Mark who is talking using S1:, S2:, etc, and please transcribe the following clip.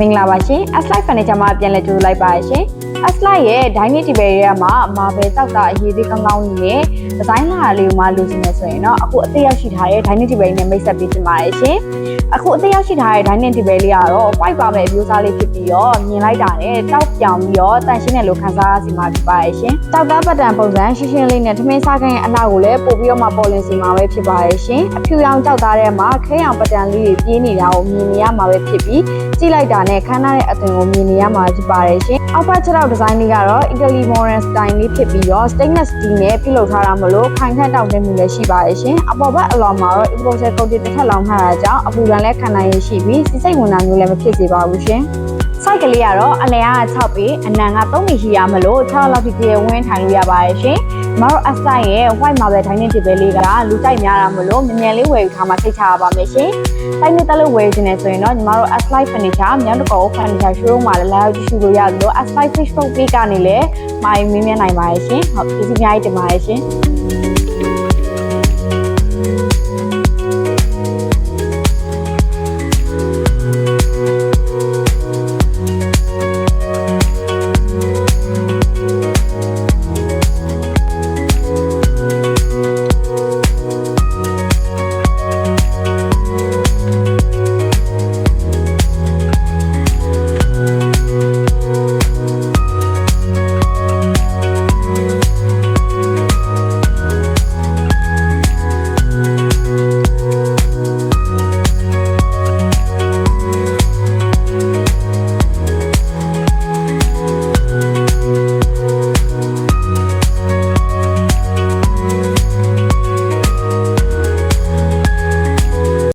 S1: မင်္ဂလာပါရှင် S-Life Furniture မှာပြန်လည်ကြိုဆိုလိုက်ပါရရှင် S-Life ရဲ့ Dining Table တွေကမှာ Marble တောက်တာအရေးသေးကောင်းကောင်းကြီးနဲ့ဒီဇိုင်းလာလေးကိုမှလိုချင်နေဆိုရင်တော့အခုအသေးရောက်ရှိထားတဲ့ Dining Table နဲ့မိတ်ဆက်ပေးချင်ပါတယ်ရှင်အခုအသေးရောက်ရှိထားတဲ့ Dining Table လေးကတော့ white ပါမဲ့အမျိုးအစားလေးဖြစ်ပြီးတော့မြင်လိုက်တာနဲ့တောက်ပြောင်ပြီးတော့တန်ရှင်းတဲ့လိုခံစားရစီမှာဖြစ်ပါရဲ့ရှင်တောက်သားပတ်တန်ပုံစံရှင်းရှင်းလေးနဲ့ထမင်းစားခိုင်းရဲ့အလှကိုလည်းပို့ပြီးတော့မှပေါ်လင်စီမှာပဲဖြစ်ပါရဲ့ရှင်အဖြူရောင်တောက်သားထဲမှာခဲရောင်ပတ်တန်လေးတွေပြင်းနေတာကိုမြင်နေရမှာပဲဖြစ်ပြီးကြည့်လိုက်တာနဲ့ခန်းထားတဲ့အသွင်ကိုမြင်နေရမှာဖြစ်ပါတယ်ရှင်။အောက်ဘက်ချက်တော့ဒီဇိုင်းလေးကတော့ Italy Modern Style လေးဖြစ်ပြီးတော့ stainless steel နဲ့ပြုလုပ်ထားတာမလို့ခိုင်ခန့်တောင့်တင်းမှုလည်းရှိပါတယ်ရှင်။အပေါ်ဘက်အလော်မှာတော့ enclosure coating တစ်ထပ်လောင်းထားတာကြောင့်အပူဓာတ်လည်းခံနိုင်ရရှိပြီးစိစိတ်ဝင်တာမျိုးလည်းမဖြစ်စေပါဘူးရှင်။ site ကလေးကတော့အလယ်က6ပေအနံက3ပေရှိရမလို့6လောက်ထိပြေဝင်းထိုင်လို့ရပါတယ်ရှင်။ကျမတို့ S-Site ရဲ့ white marble dining table လေးကလူကြိုက်များတာမလို့မြန်မြန်လေးဝယ်ယူထားမှစိတ်ချရပါမယ်ရှင်။တိုင်းနဲ့တက်လို့ဝယ်ခြင်းနဲ့ဆိုရင်တော့ညီမတို့ S-Life Furniture မြောင်းတကော Furniture Showroom မှာလည်းလာရောက်ကြည့်ရှုလို့ရတယ်လို့ S-Life Facebook Page ကနေလည်းမှာယူမြင်မြင်နိုင်ပါတယ်ရှင်။ဟုတ်ကျေးဇူးအများကြီးတင်ပါတယ်ရှင်။